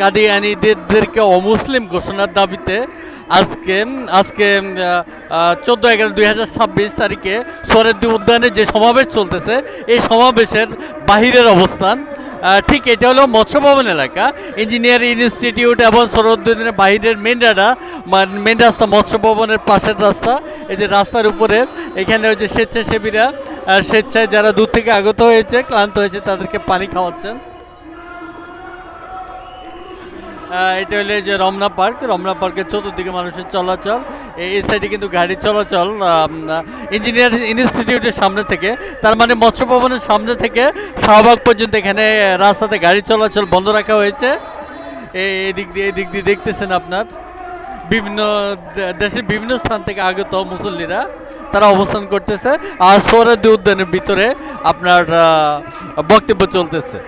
কাদিয়ানিদেরকে অমুসলিম ঘোষণার দাবিতে আজকে আজকে চোদ্দ এগারো দুই হাজার ছাব্বিশ তারিখে সরেদ্দি উদ্যানে যে সমাবেশ চলতেছে, এই সমাবেশের বাহিরের অবস্থান ঠিক এটা হলো মৎস্য ভবন এলাকা, ইঞ্জিনিয়ারিং ইনস্টিটিউট এবং সরদ্দিনের বাহিরের মেন রাডা মেন রাস্তা মৎস্য ভবনের পাশের রাস্তা, এই যে রাস্তার উপরে, এখানে ওই যে স্বেচ্ছাসেবীরা স্বেচ্ছায় যারা দূর থেকে আগত হয়েছে, ক্লান্ত হয়েছে, তাদেরকে পানি খাওয়াচ্ছেন। এটা হলো যে রমনা পার্ক। রমনা পার্কের চতুর্দিকে মানুষের চলাচল। এই সাইডে কিন্তু গাড়ি চলাচল ইঞ্জিনিয়ার ইনস্টিটিউটের সামনে থেকে, তার মানে মৎস্য ভবনের সামনে থেকে শাহবাগ পর্যন্ত এখানে রাস্তাতে গাড়ি চলাচল বন্ধ রাখা হয়েছে। এই দিয়ে এদিক দিয়ে দেখতেছেন আপনার, বিভিন্ন দেশের বিভিন্ন স্থান থেকে আগত মুসল্লিরা, তারা অবস্থান করতেছে। আর সৌরাদি উদ্যানের ভিতরে আপনার বক্তব্য চলতেছে।